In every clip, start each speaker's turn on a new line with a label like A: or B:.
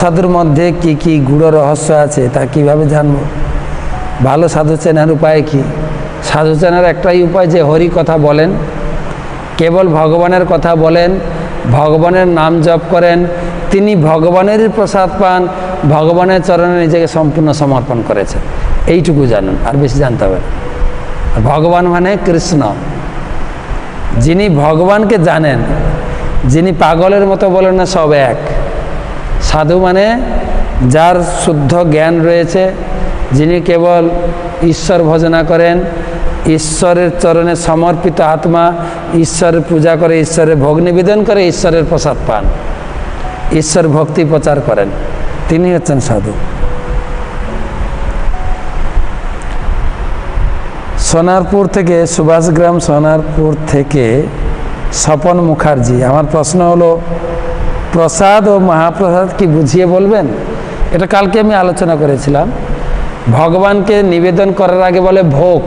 A: সাধুর মধ্যে কি কি গূঢ় রহস্য আছে তা কীভাবে জানব? ভালো সাধু চেনার উপায় কি? সাধু চেনার একটাই উপায় যে হরি কথা বলেন, কেবল ভগবানের কথা বলেন, ভগবানের নাম জপ করেন, তিনি ভগবানেরই প্রসাদ পান, ভগবানের চরণে নিজেকে সম্পূর্ণ সমর্পণ করেছেন। এইটুকু জানুন, আর বেশি জানতে হবে ভগবান মানে কৃষ্ণ। যিনি ভগবানকে জানেন, যিনি পাগলের মতো বলেন না, সব এক। সাধু মানে যার শুদ্ধ জ্ঞান রয়েছে, যিনি কেবল ঈশ্বর ভজনা করেন, ঈশ্বরের চরণে সমর্পিত আত্মা, ঈশ্বরের পূজা করে, ঈশ্বরের ভোগ নিবেদন করে, ঈশ্বরের প্রসাদ পান। ঈশ্বর ভক্তি প্রচার করেন। তিনি হচ্ছেন সাধু। সোনারপুর থেকে, সুভাষগ্রাম সোনারপুর থেকে স্বপন মুখার্জি। আমার প্রশ্ন হলো প্রসাদ ও মহাপ্রসাদ কি বুঝিয়ে বলবেন? এটা কালকে আমি আলোচনা করেছিলাম। ভগবানকে নিবেদন করার আগে বলে ভোগ।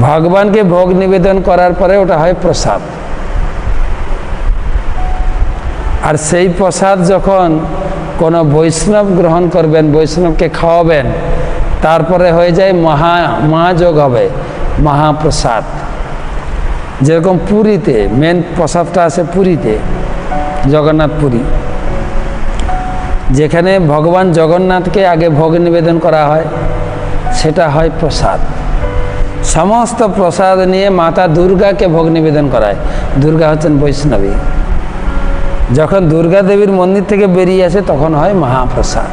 A: ভগবানকে ভোগ নিবেদন করার পরে ওটা হয় প্রসাদ। আর সেই প্রসাদ যখন কোনো বৈষ্ণব গ্রহণ করবেন, বৈষ্ণবকে খাওয়াবেন, তারপরে হয়ে যায় মহা, মহাযোগ হবে, মহাপ্রসাদ। যেরকম পুরীতে মেন প্রসাদটা আছে পুরীতে। জগন্নাথ পুরী যেখানে ভগবান জগন্নাথকে আগে ভোগ নিবেদন করা হয়, সেটা হয় প্রসাদ। সমস্ত প্রসাদ নিয়ে মাতা দুর্গাকে ভোগ নিবেদন করায়। দুর্গা হচ্ছেন বৈষ্ণবী। যখন দুর্গা দেবীর মন্দির থেকে বেরিয়ে আসে, তখন হয় মহাপ্রসাদ।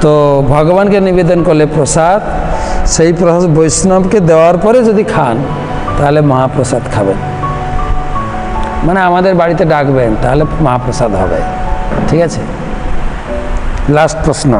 A: তো ভগবানকে নিবেদন করলে প্রসাদ, সেই প্রসাদ বৈষ্ণবকে দেওয়ার পরে যদি খান, তাহলে মহাপ্রসাদ খাবেন। মানে আমাদের বাড়িতে ডাকবেন তাহলে মহাপ্রসাদ হবে। ঠিক আছে? লাস্ট প্রশ্ন।